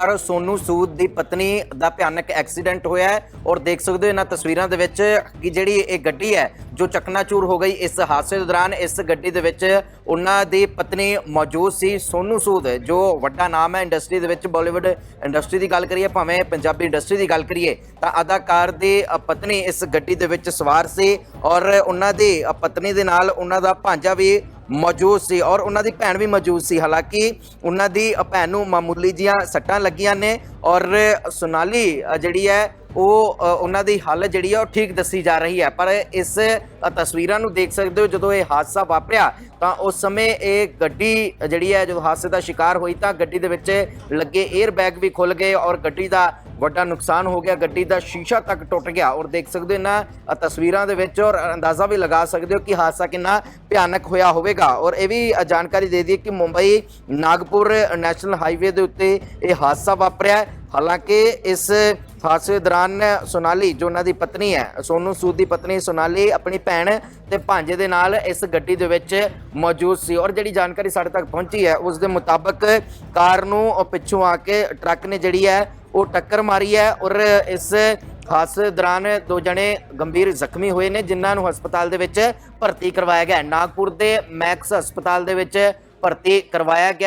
ਪਰ ਸੋਨੂ ਸੂਦ ਦੀ ਪਤਨੀ ਦਾ ਭਿਆਨਕ ਐਕਸੀਡੈਂਟ ਹੋਇਆ ਹੈ ਔਰ ਦੇਖ ਸਕਦੇ ਹੋ ਇਹਨਾਂ ਤਸਵੀਰਾਂ ਦੇ ਵਿੱਚ ਕਿ ਜਿਹੜੀ ਇਹ ਗੱਡੀ ਹੈ, ਜੋ ਚਕਨਾਚੂਰ ਹੋ ਗਈ, ਇਸ ਹਾਦਸੇ ਦੇ ਦੌਰਾਨ ਇਸ ਗੱਡੀ ਦੇ ਵਿੱਚ ਉਹਨਾਂ ਦੀ ਪਤਨੀ ਮੌਜੂਦ ਸੀ, ਸੋਨੂ ਸੂਦ, ਜੋ ਵੱਡਾ ਨਾਮ ਹੈ ਇੰਡਸਟਰੀ ਦੇ ਵਿੱਚ ਬਾਲੀਵੁੱਡ ਇੰਡਸਟਰੀ ਦੀ ਗੱਲ ਕਰੀਏ, ਭਾਵੇਂ ਪੰਜਾਬੀ ਇੰਡਸਟਰੀ ਦੀ ਗੱਲ ਕਰੀਏ, ਤਾਂ ਅਦਾਕਾਰ ਦੀ ਪਤਨੀ ਇਸ ਗੱਡੀ ਦੇ ਵਿੱਚ ਸਵਾਰ ਸੀ ਔਰ ਉਹਨਾਂ ਦੀ ਪਤਨੀ ਦੇ ਨਾਲ ਉਹਨਾਂ ਦਾ ਭਾਂਜਾ ਵੀ ਮੌਜੂਦ ਸੀ ਔਰ ਉਹਨਾਂ ਦੀ ਭੈਣ ਵੀ ਮੌਜੂਦ ਸੀ। ਹਾਲਾਂਕਿ ਉਹਨਾਂ ਦੀ ਭੈਣ ਨੂੰ ਮਾਮੂਲੀ ਜੀਆਂ ਸੱਟਾਂ ਲੱਗੀਆਂ ਨੇ ਔਰ ਸੁਨਾਲੀ ਜਿਹੜੀ ਹੈ, ਉਹ ਉਹਨਾਂ ਦੀ ਹਾਲਤ ਜਿਹੜੀ ਹੈ, ਉਹ ਠੀਕ ਦੱਸੀ ਜਾ ਰਹੀ ਹੈ। ਪਰ ਇਸ ਤਸਵੀਰਾਂ ਨੂੰ ਦੇਖ ਸਕਦੇ ਹੋ, ਜਦੋਂ ਇਹ ਹਾਦਸਾ ਵਾਪਰਿਆ, ਤਾਂ ਉਸ ਸਮੇਂ ਇਹ ਗੱਡੀ ਜਿਹੜੀ ਹੈ, ਜਦੋਂ ਹਾਦਸੇ ਦਾ ਸ਼ਿਕਾਰ ਹੋਈ, ਤਾਂ ਗੱਡੀ ਦੇ ਵਿੱਚ ਲੱਗੇ 에ਅਰ ਬੈਗ ਵੀ ਖੁੱਲ ਗਏ ਔਰ ਗੱਡੀ ਦਾ ਵੱਡਾ ਨੁਕਸਾਨ ਹੋ ਗਿਆ, ਗੱਡੀ ਦਾ ਸ਼ੀਸ਼ਾ ਤੱਕ ਟੁੱਟ ਗਿਆ। ਔਰ ਦੇਖ ਸਕਦੇ ਹੋ ਇਹਨਾਂ ਤਸਵੀਰਾਂ ਦੇ ਵਿੱਚ ਔਰ ਅੰਦਾਜ਼ਾ ਵੀ ਲਗਾ ਸਕਦੇ ਹੋ ਕਿ ਹਾਦਸਾ ਕਿੰਨਾ ਭਿਆਨਕ ਹੋਇਆ ਹੋਵੇਗਾ। ਔਰ ਇਹ ਵੀ ਜਾਣਕਾਰੀ ਦੇ ਦਈਏ ਕਿ ਮੁੰਬਈ ਨਾਗਪੁਰ ਨੈਸ਼ਨਲ ਹਾਈਵੇ ਦੇ ਉੱਤੇ ਇਹ ਹਾਦਸਾ ਵਾਪਰਿਆ ਹਾਲਾਂਕਿ ਇਸ ਹਾਦਸੇ ਦੌਰਾਨ ਸੋਨਾਲੀ, ਜੋ ਉਹਨਾਂ ਦੀ ਪਤਨੀ ਹੈ, ਸੋਨੂ ਸੂਦ ਦੀ ਪਤਨੀ ਸੋਨਾਲੀ, ਆਪਣੀ ਭੈਣ ਤੇ ਭਾਂਜੇ ਦੇ ਨਾਲ ਇਸ ਗੱਡੀ ਦੇ ਵਿੱਚ ਮੌਜੂਦ ਸੀ। ਔਰ ਜਿਹੜੀ ਜਾਣਕਾਰੀ ਸਾਡੇ ਤੱਕ ਪਹੁੰਚੀ ਹੈ, ਉਸ ਦੇ ਮੁਤਾਬਕ ਕਾਰ ਨੂੰ ਪਿੱਛੋਂ ਆ ਕੇ ਟਰੱਕ ਨੇ ਜਿਹੜੀ ਹੈ ਉਹ ਟੱਕਰ ਮਾਰੀ ਹੈ ਔਰ ਇਸ ਹਾਦਸੇ ਦੌਰਾਨ ਦੋ ਜਣੇ ਗੰਭੀਰ ਜ਼ਖਮੀ ਹੋਏ ਨੇ, ਜਿਨ੍ਹਾਂ ਨੂੰ ਹਸਪਤਾਲ ਦੇ ਵਿੱਚ ਭਰਤੀ ਕਰਵਾਇਆ ਗਿਆ ਨਾਗਪੁਰ ਦੇ ਮੈਕਸ ਹਸਪਤਾਲ ਦੇ ਵਿੱਚ ਭਰਤੀ ਕਰਵਾਇਆ ਗਿਆ